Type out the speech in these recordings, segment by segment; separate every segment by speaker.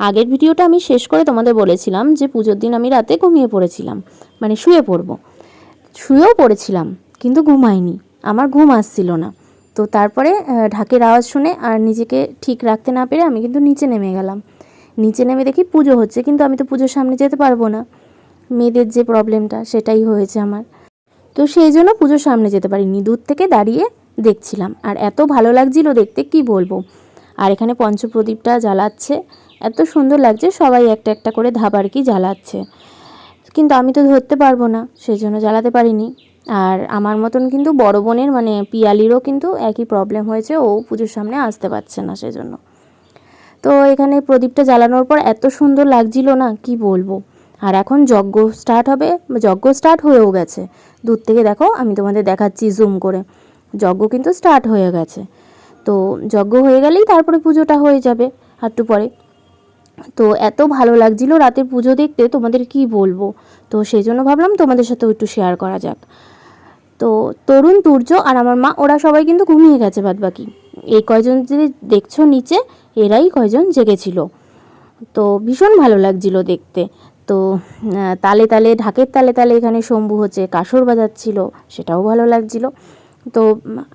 Speaker 1: আগের ভিডিওটা আমি শেষ করে তোমাদের বলেছিলাম যে পুজোর দিন আমি রাতে ঘুমিয়ে পড়েছিলাম। মানে শুয়ে পড়ব। শুয়েও পড়েছিলাম, কিন্তু ঘুমাইনি। আমার ঘুম আসছিল না। তো তারপরে ঢাকের আওয়াজ শুনে আর নিজেকে ঠিক রাখতে না পেরে আমি কিন্তু নিচে নেমে গেলাম। নিচে নেমে দেখি পুজো হচ্ছে, কিন্তু আমি তো পুজোর সামনে যেতে পারব না। মেয়েদের যে প্রবলেমটা, সেটাই হয়েছে আমার। তো সেই জন্য পুজোর সামনে যেতে পারিনি। দূর থেকে দাঁড়িয়ে দেখছিলাম। আর এত ভালো লাগছিল দেখতে, কি বলব? আর এখানে পঞ্চপ্রদীপটা জ্বালাচ্ছে। এত সুন্দর লাগছে, সবাই একটা একটা করে ধাপ আর কি জ্বালাচ্ছে। কিন্তু আমি তো ধরতে পারব না সেই জন্য জ্বালাতে পারিনি। আর আমার মতন কিন্তু বড় বোনের মানে পিয়ালিরও কিন্তু একই প্রবলেম হয়েছে, ও পুজোর সামনে আসতে পারছে না সেজন্য। তো এখানে প্রদীপটা জ্বালানোর পর এত সুন্দর লাগছিল না, কি বলব? আর এখন যজ্ঞ স্টার্ট হবে, যজ্ঞ স্টার্ট হয়েও গেছে। দূর থেকে দেখো, আমি তোমাদের দেখাচ্ছি জুম করে। যজ্ঞ কিন্তু স্টার্ট হয়ে গেছে। তো যজ্ঞ হয়ে গেলেই তারপরে পুজোটা হয়ে যাবে একটু পরে। তো এত ভালো লাগছিল রাতের পুজো দেখতে, তোমাদের কি বলব? তো সেই জন্য ভাবলাম তোমাদের সাথেও একটু শেয়ার করা যাক। তো তরুণ, তুর্য আর আমার মা, ওরা সবাই কিন্তু ঘুমিয়ে গেছে বাদ বাকি এই কয়জন যে দেখছ নিচে, এরাই কয়জন জেগেছিল। তো ভীষণ ভালো লাগছিল দেখতে। তো তালে তালে, ঢাকের তালে তালে এখানে শম্ভু হচ্ছে, কাসর বাজাচ্ছিল, সেটাও ভালো লাগছিল। তো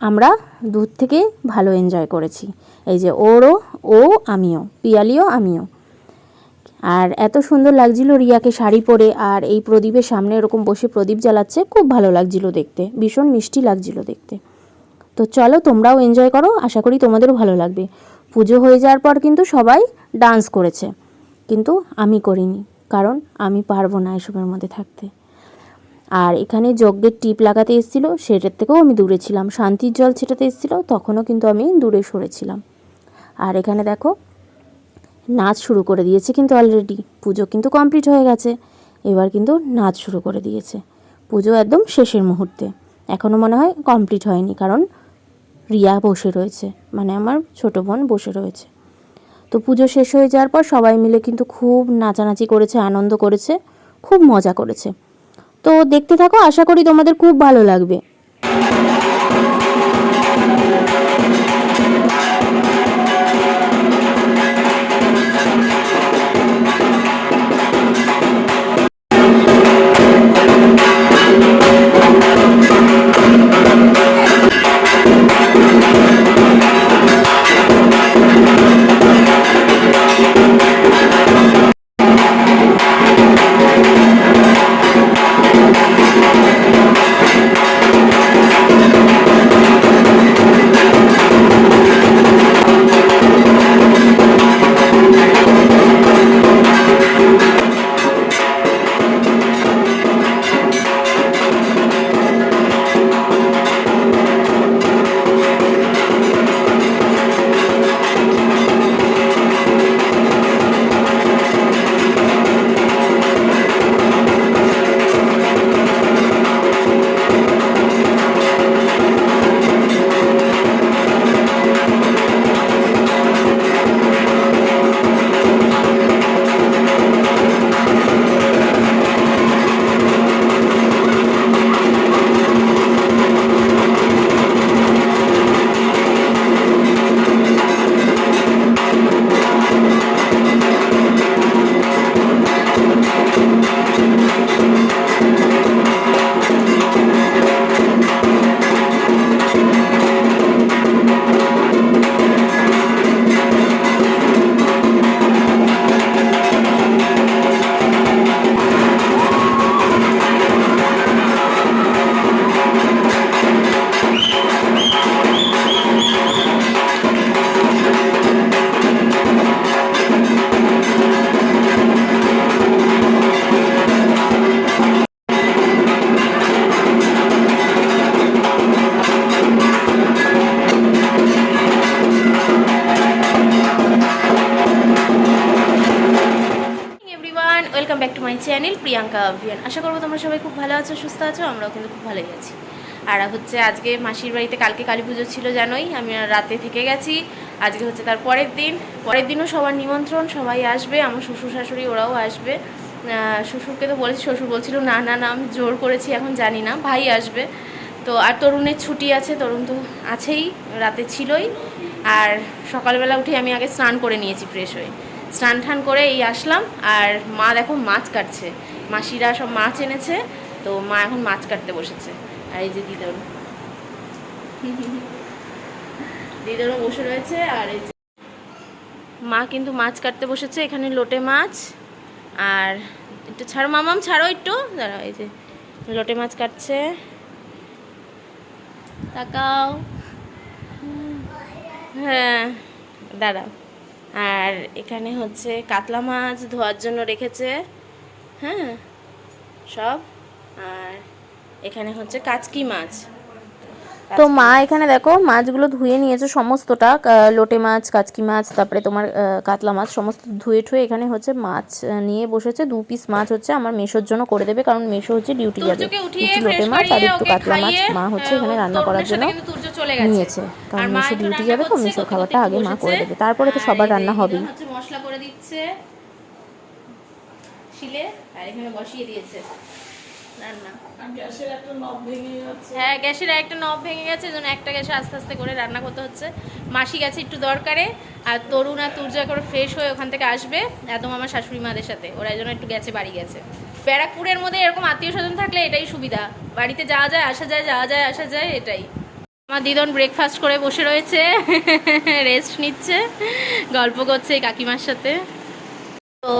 Speaker 1: আমরা দূর থেকে ভালো এনজয় করেছি। এই যে ওরও, ও, আমিও, পিয়ালিও, আমিও। আর এত সুন্দর লাগছিল রিয়াকে শাড়ি পরে, আর এই প্রদীপের সামনে এরকম বসে প্রদীপ জ্বালাচ্ছে, খুব ভালো লাগছিল দেখতে। ভীষণ মিষ্টি লাগছিল দেখতে। তো চলো তোমরাও এনজয় করো, আশা করি তোমাদেরও ভালো লাগবে। পুজো হয়ে যাওয়ার পর কিন্তু সবাই ডান্স করেছে। কিন্তু আমি করিনি, কারণ আমি পারব না এসবের মধ্যে থাকতে। আর এখানে যজ্ঞের টিপ লাগাতে এসেছিল, সেটার থেকেও আমি দূরে ছিলাম। শান্তির জল ছেটাতে এসেছিল, তখনও কিন্তু আমি দূরে সরেছিলাম। আর এখানে দেখো, নাচ শুরু করে দিয়েছে কিন্তু অলরেডি পুজো কিন্তু কমপ্লিট হয়ে গেছে। এবার কিন্তু নাচ শুরু করে দিয়েছে। পুজো একদম শেষের মুহূর্তে। এখনও মনে হয় কমপ্লিট হয়নি, কারণ রিয়া বসে রয়েছে। মানে আমার ছোটো বোন বসে রয়েছে। তো পুজো শেষ হয়ে যাওয়ার পর সবাই মিলে কিন্তু খুব নাচানাচি করেছে, আনন্দ করেছে, খুব মজা করেছে। তো দেখতে থাকো আশা করি তোমাদের খুব ভালো লাগবে। Welcome back to my channel Priyanka Abhiyan আশা করব তোমরা সবাই খুব ভালো আছো, সুস্থ আছো, আমরাও কিন্তু খুব ভালোই আছি। আর হচ্ছে আজকে মাসির বাড়িতে কালকে কালী পুজো ছিল, জানোই, আমি রাতে থেকে গেছি। আজকে হচ্ছে তার পরের দিন। পরের দিনও সবার নিমন্ত্রণ, সবাই আসবে, আমার শ্বশুর শাশুড়ি ওরাও আসবে। শ্বশুরকে তো বলেছি, শ্বশুর বলছিল, না না না, আমি জোর করেছি, এখন জানি না, ভাই আসবে। তো আর তরুণের ছুটি আছে, তরুণ তো আছেই, রাতে ছিলই। আর সকালবেলা উঠে আমি আগে স্নান করে নিয়েছি ফ্রেশ হয়ে। স্নান টান করে এই আসলাম। আর মা দেখো মাছ কাটছে। মাসিরা সব মাছ এনেছে, তো মা এখন মাছ কাটতে বসেছে। আর এই যে দিদর দিদরও বসে রয়েছে, আর এই যে মা কিন্তু মাছ কাটতে বসেছে, এখানে লোটে মাছ। আর একটু ছাড়ো মামাম, ছাড়ো একটু। দাঁড়াও, এই যে লোটে মাছ কাটছে। তাকাও। হ্যাঁ দাঁড়াও। আর এখানে হচ্ছে কাতলা মাছ ধোয়ার জন্য রেখেছে হ্যাঁ? সব? আর এখানে হচ্ছে কাচকি মাছ। তো মা এখানে দেখো মাছগুলো ধুয়ে নিয়েছে সমস্তটা লোটে মাছ কাচকি মাছ তারপরে তোমার কাতলা মাছ সমস্ত ধুয়ে ঠুয়ে এখানে হচ্ছে মাছ নিয়ে বসেছে। দু পিস মাছ হচ্ছে আমার মেশোর জন্য করে দেবে কারণ মেশো হচ্ছে ডিউটি যাবে। একটু লোটে মাছ আর একটু কাতলা মাছ মা হচ্ছে এখানে রান্না করার জন্য নিয়েছে। কারণ মেশো ডিউটি যাবে তো মেশোর খাবারটা আগে মা করে দেবে তারপরে তো সবার রান্না হবেই।
Speaker 2: মশলা করে দিচ্ছে। শিলে আর এখানে বসিয়ে দিয়েছে। হ্যাঁ গ্যাসের একটা নব ভেঙে গেছে জন্য একটা গ্যাসে আস্তে আস্তে করে রান্না করতে হচ্ছে। মাসি গেছে একটু দরকারে আর তরুণ আর তুর্য করে ফ্রেশ হয়ে ওখান থেকে আসবে একদম আমার শাশুড়ি মাদের সাথে। ওরা জন্য একটু গেছে বাড়ি গেছে। ব্যারাকপুরের মধ্যে এরকম আত্মীয় স্বজন থাকলে এটাই সুবিধা। বাড়িতে যাওয়া যায় আসা যায় যাওয়া যায় আসা যায় এটাই। আমার দিদন ব্রেকফাস্ট করে বসে রয়েছে রেস্ট নিচ্ছে গল্প করছে কাকিমার সাথে। তো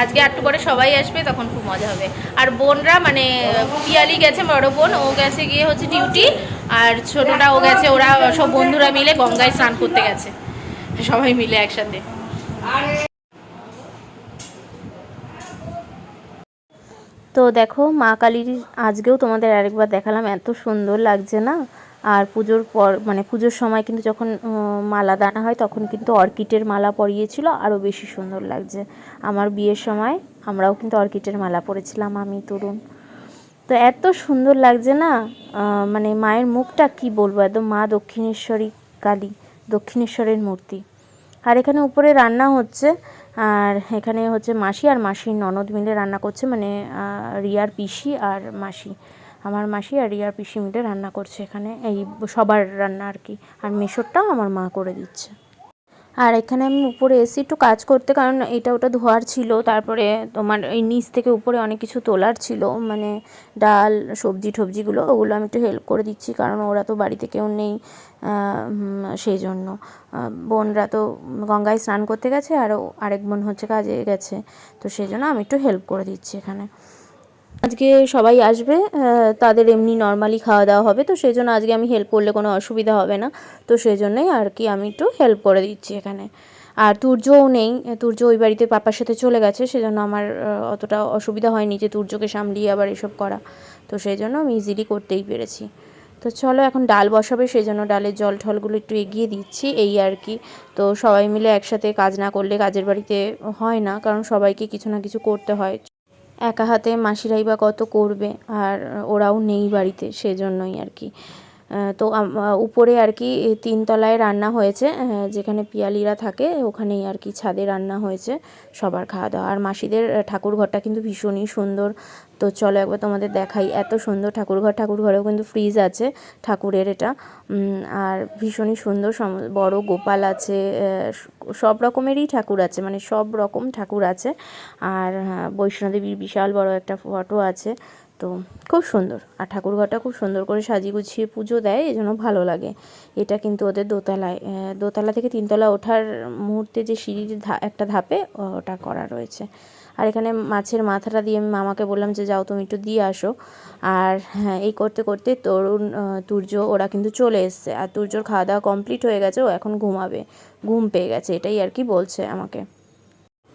Speaker 2: আজকে একটু পরে সবাই আসবে, তখন খুব মজা হবে। আর বোনরা মানে পিয়ালি গেছে, বড় বোন, ও গেছে গিয়ে হচ্ছে ডিউটি, আর ছোটটা ও গেছে, ওরা সব বন্ধুরা মিলে গঙ্গায় স্নান করতে গেছে। সবাই মিলে একসাথে।
Speaker 1: তো দেখো, মা কালীর আজকেও তোমাদের আরেকবার দেখালাম, এত সুন্দর লাগছে না? আর পুজোর পর মানে পুজোর সময় কিন্তু যখন মালা দানা হয় তখন কিন্তু অর্কিডের মালা পরিয়েছিল। আরও বেশি সুন্দর লাগছে। আমার বিয়ের সময় আমরাও কিন্তু অর্কিডের মালা পরেছিলাম, আমি, তরুণ। তো এত সুন্দর লাগছে না? মানে মায়ের মুখটা কি বলব? একদম মা দক্ষিণেশ্বরী কালী, দক্ষিণেশ্বরের মূর্তি। আর এখানে উপরে রান্না হচ্ছে, আর এখানে হচ্ছে মাসি আর মাসির ননদ মিলে রান্না করছে মানে রিয়ার পিসি আর মাসি। আমার মাসি আর রিয়ার পিসি মিলে রান্না করছে এখানে, এই সবার রান্না আর কি। আর মেশোরটাও আমার মা করে দিচ্ছে। আর এখানে আমি উপরে এসি একটু কাজ করতে, কারণ এটা ওটা ধোয়ার ছিল, তারপরে তোমার এই নিচ থেকে উপরে অনেক কিছু তোলার ছিল মানে ডাল, সবজি টবজিগুলো ওগুলো আমি একটু হেল্প করে দিচ্ছি, কারণ ওরা তো বাড়িতে কেউ নেই সেই জন্য। বোনরা তো গঙ্গায় স্নান করতে গেছে, আর আরেক বোন হচ্ছে কাজে গেছে, তো সেই জন্য আমি একটু হেল্প করে দিচ্ছি এখানে। আজকে সবাই আসবে তাদের এমনি নর্মালি খাওয়া দাওয়া হবে, তো সেই জন্য আজকে আমি হেল্প করলে কোনো অসুবিধা হবে না। তো সেই জন্যই আর কি আমি একটু হেল্প করে দিচ্ছি এখানে। আর তুর্যও নেই, তুর্য ওই বাড়িতে পাপার সাথে চলে গেছে, সেজন্য আমার অতটা অসুবিধা হয়নি যে তুর্যকে সামলিয়ে আবার এসব করা। তো সেই জন্য আমি ইজিলি করতেই পেরেছি। তো চলো এখন ডাল বসাবে, সেই জন্য ডালের জল ঠলগুলো একটু এগিয়ে দিচ্ছি, এই আর কি। তো সবাই মিলে একসাথে কাজ না করলে কাজের বাড়িতে হয় না, কারণ সবাইকে কিছু না কিছু করতে হয়। একা হাতে মাসিরাই বা কত করবে আর ওরাও নেই বাড়িতে সেজন্যই আর কি। তো উপরে আর কি তিনতলায় রান্না হয়েছে যেখানে পিয়ালিরা থাকে ওখানেই আর কি ছাদে রান্না হয়েছে সবার খাওয়া দাওয়া। আর মাসিদের ঠাকুর ঘরটা কিন্তু ভীষণই সুন্দর তো চলো একবার তোমাদের দেখাই। এত সুন্দর ঠাকুর ঘর ঠাকুর ঘরেও কিন্তু ফ্রিজ আছে ঠাকুরের এটা। আর ভীষণই সুন্দর বড় গোপাল আছে সব রকমেরই ঠাকুর আছে মানে সব রকম ঠাকুর আছে। আর হ্যাঁ, বৈষ্ণোদেবীর বিশাল বড় একটা ফটো আছে। তো খুব সুন্দর। আর ঠাকুরঘরটা খুব সুন্দর করে সাজিয়ে গুছিয়ে পুজো দেয় এই জন্য ভালো লাগে। এটা কিন্তু ওদের দোতলায় দোতলা থেকে তিনতলা ওঠার মুহূর্তে যে সিঁড়ির একটা ধাপে ওটা করা রয়েছে। আর এখানে মাছের মাথাটা দিয়ে আমি মামাকে বললাম যে, যাও তুমি একটু দিয়ে আসো। আর হ্যাঁ এই করতে করতে তরুণ তুর্য, ওরা কিন্তু চলে এসছে। আর তুর্যর খাওয়া দাওয়া কমপ্লিট হয়ে গেছে, ও এখন ঘুমাবে। ঘুম পেয়ে গেছে, এটাই আর কি বলছে আমাকে।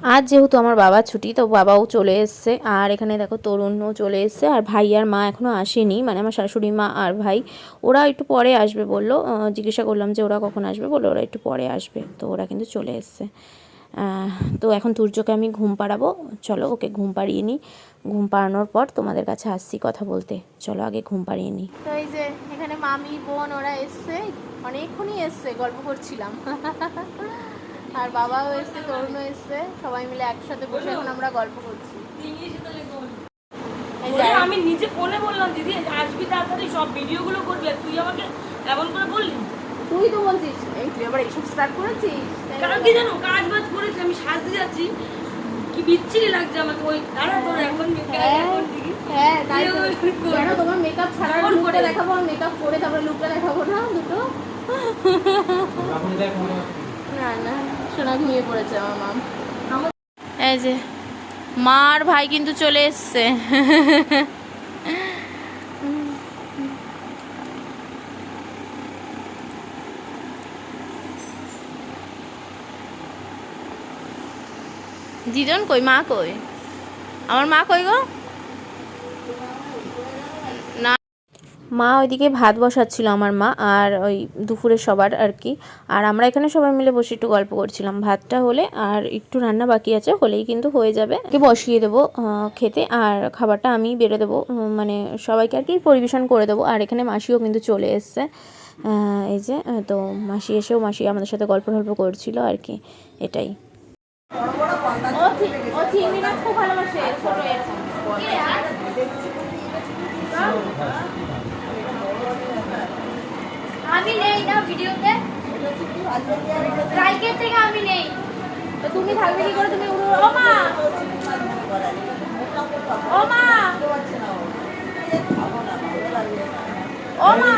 Speaker 1: আজ যেহেতু আমার বাবার ছুটি, তো বাবাও চলে এসছে। আর এখানে দেখো, তরুণও চলে এসছে, আর ভাই আর মা এখনও আসেনি। মানে আমার শাশুড়ি মা আর ভাই, ওরা একটু পরে আসবে বলল। জিজ্ঞাসা করলাম যে, ওরা কখন আসবে? বলল, ওরা একটু পরে আসবে। তো ওরা কিন্তু চলে এসছে। তো এখন তুর্যকে আমি ঘুম পাড়াবো। চলো ওকে ঘুম পাড়িয়ে নিই। ঘুম পাড়ানোর পর তোমাদের কাছে আসছি কথা বলতে। চলো আগে ঘুম পাড়িয়ে নিই।
Speaker 2: তো এই যে এখানে মামি বোন ওরা এসছে। অনেকক্ষণই এসছে গল্প করছিলাম। আর বাবাও এসছে তরুণও এসছে। সবাই মিলে একসাথে বসে এখন আমরা গল্প করছি।
Speaker 3: আমি নিজে ফোনে বললাম দিদি আসবি তাড়াতাড়ি সব ভিডিওগুলো করবি আর তুই আমাকে এমন করে বললি?
Speaker 2: তুই তো বলছিস এই তুই আবার এইসব স্টার্ট করেছিস?
Speaker 3: কারণ কি জানো কাজ বাজ করেছি আমি সাজতে যাচ্ছি। কি বিচ্ছিরি লাগছে আমাকে ওই দাঁড়া তোর এখন
Speaker 2: হ্যাঁ হ্যাঁ তাই কেন তোমার মেকআপ ছাড়া লুকটা
Speaker 3: করে।
Speaker 2: দেখাবো আর মেকআপ করে তারপরে লুকটা দেখাবো না দুটো? না না সোনা ঘুমিয়ে পড়েছে আমার এই যে মা আর ভাই কিন্তু চলে এসছে। দিদন কই, মা কই? আমার মা কই গো? না।
Speaker 1: মা ওইদিকে ভাত বসাচ্ছিল আমার মা আর ওই দুপুরে সবার আর কি। আর আমরা এখানে সবাই মিলে বসে একটু গল্প করছিলাম। ভাতটা হলে আর একটু রান্না বাকি আছে, হলেই কিন্তু হয়ে যাবে। বসিয়ে দেবো খেতে আর খাবারটা আমি বেড়ে দেবো মানে সবাইকে আর কি পরিবেশন করে দেবো। আর এখানে মাসিও কিন্তু চলে এসছে। এই যে, তো মাসি এসেও মাসি আমাদের সাথে গল্প টল্প করছিল আর কি, এটাই
Speaker 2: ও চি- ও চিংড়ি মাছ খুব ভালোবাসে ছোট এর।
Speaker 4: আমি নেই না ভিডিওতে। কালকের থেকে আমি নেই।
Speaker 2: তো তুমি থাকবে কি করে? তুমি উড়ো। ও মা! ও মা! ও মা!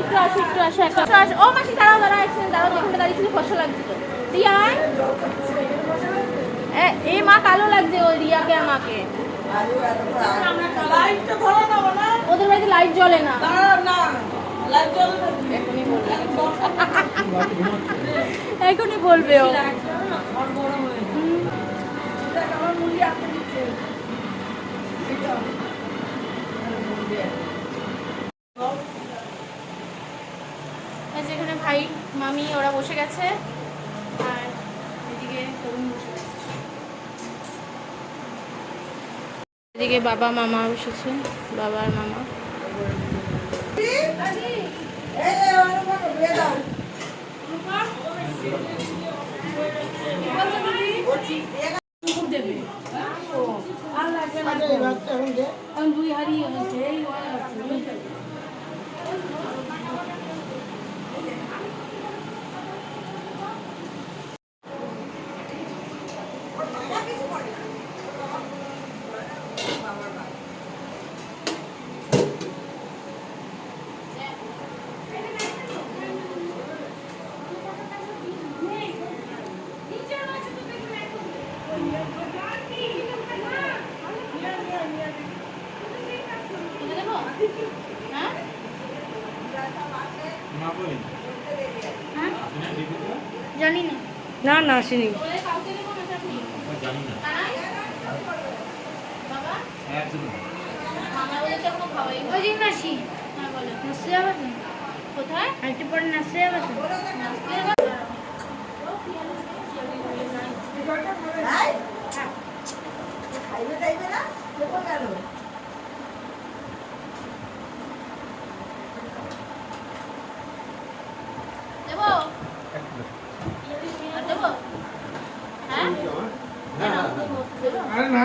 Speaker 2: একটু আসো একটু আসো একটু আসো। ও মাসি দাঁড়াও দাঁড়াও এক সেকেন্ড দাঁড়াও যেখানে দাঁড়িয়েছিল ফসল লাগছিল রিয়া এ- এই মা কালো লাগছে ওই রিয়াকে আমাকে। ওদের বাড়িতে লাইট জ্বলে না। এখনই বলবে ও।
Speaker 3: ঘর বড় দেখ আমার মুড়ি আটকে দিচ্ছে
Speaker 2: এই যে এখানে ভাই, মামি, ওরা বসে গেছে। আর এদিকে বাবা মামা বসেছে। বাবা আর মামা এটা দেবো হ্যাঁ
Speaker 4: জানি না
Speaker 3: না না আসেনি
Speaker 2: বলে কাউকে দেবো না চাটনি কানাই? বাবা মামা বলেছে এখনও খাওয়াই
Speaker 4: ওই দিন আসি
Speaker 2: হ্যাঁ বলো
Speaker 4: নাচতে যাবে তো
Speaker 2: কোথায়
Speaker 4: একটু পরে নাচতে যাবে তো
Speaker 2: দেবো আর দেবো হ্যাঁ
Speaker 5: আরে না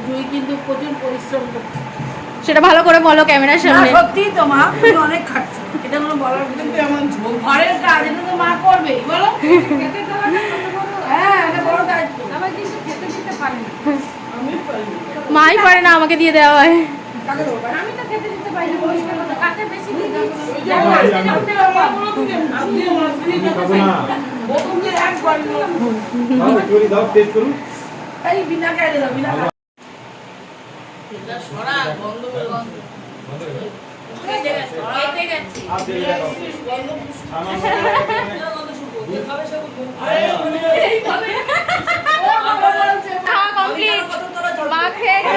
Speaker 3: জুই কিন্তু প্রচুর পরিশ্রম করছে
Speaker 2: সেটা ভালো করে বলো ক্যামেরার
Speaker 3: না
Speaker 2: সামনে।
Speaker 3: সত্যি তো মা তুমি অনেক খাচ্ছ এটা কোনো বলার কিন্তু এমন ঝোল ঘরের কাজ এটা তো মা করবেই বলো? হ্যাঁ এটা বড় দায়িত্ব। আমার কিন্তু খেতে দিতে পারি না। আমি পারি
Speaker 2: মাই পারে না আমাকে দিয়ে দেওয়া হয়। আমি তো খেতে দিতে পারি না কাকে বেশি দিই
Speaker 5: খাব না দাও। একটুখানি দাও টেস্ট করুন।
Speaker 3: এই বিনা গায়ে দাও বিনা গায়ে
Speaker 2: কেটে গেছি
Speaker 5: আর দিয়ে দাও আমার
Speaker 2: খাওয়া কমপ্লিট মা খেয়ে এখানে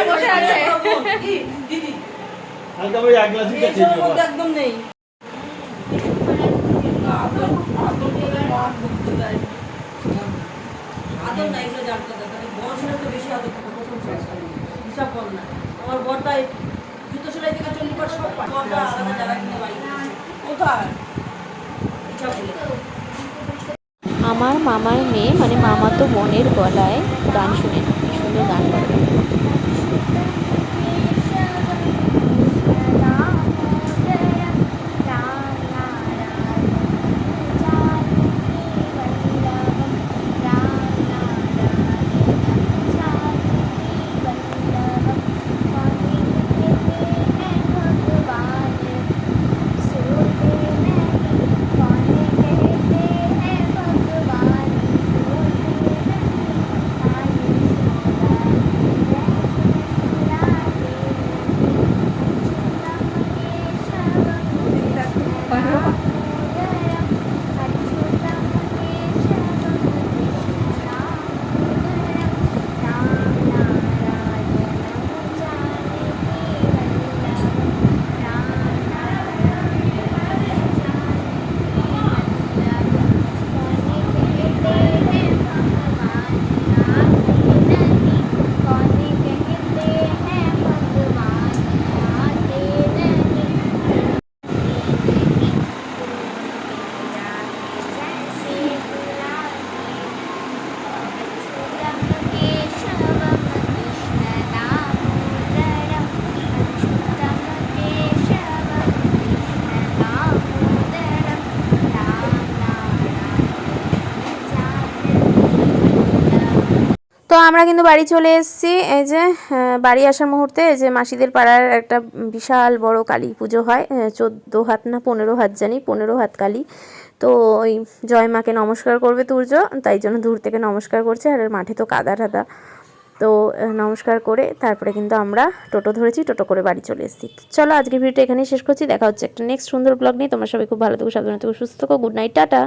Speaker 2: বসে আছে।
Speaker 5: হালকা ওই এক গ্লাস
Speaker 3: একদম নেই। আদর নাই এগুলো জানতে হবে। তাহলে বড় তো বেশি আদর প্রথম হিসাব বল না। আমার জুতো সেলাই থেকে সব কোথায়?
Speaker 6: আমার মামার মেয়ে মানে মামা তো বোনের গলায় গান শুনে শুনে গান করে। তো আমরা কিন্তু বাড়ি চলে এসেছি। এই যে বাড়ি আসার মুহূর্তে এই যে মাসিদের পাড়ার একটা বিশাল বড় কালী পুজো হয় চোদ্দ হাত না পনেরো হাত জানি, পনেরো হাত কালী। তো ওই জয় মাকে নমস্কার করবে তুর্য, তাই জন্য দূর থেকে নমস্কার করছে, আর মাঠে তো কাদা টাদা তো নমস্কার করে তারপরে কিন্তু আমরা টোটো ধরেছি, টোটো করে বাড়ি চলে এসেছি। চলো আজকে ভিডিওটা এখানেই শেষ করছি, দেখা হচ্ছে একটা নেক্সট সুন্দর ব্লগ নিয়ে। তোমরা সবাই খুব ভালো থেকো, সাবধানে সুস্থ থেকো গুড নাইট টাটা।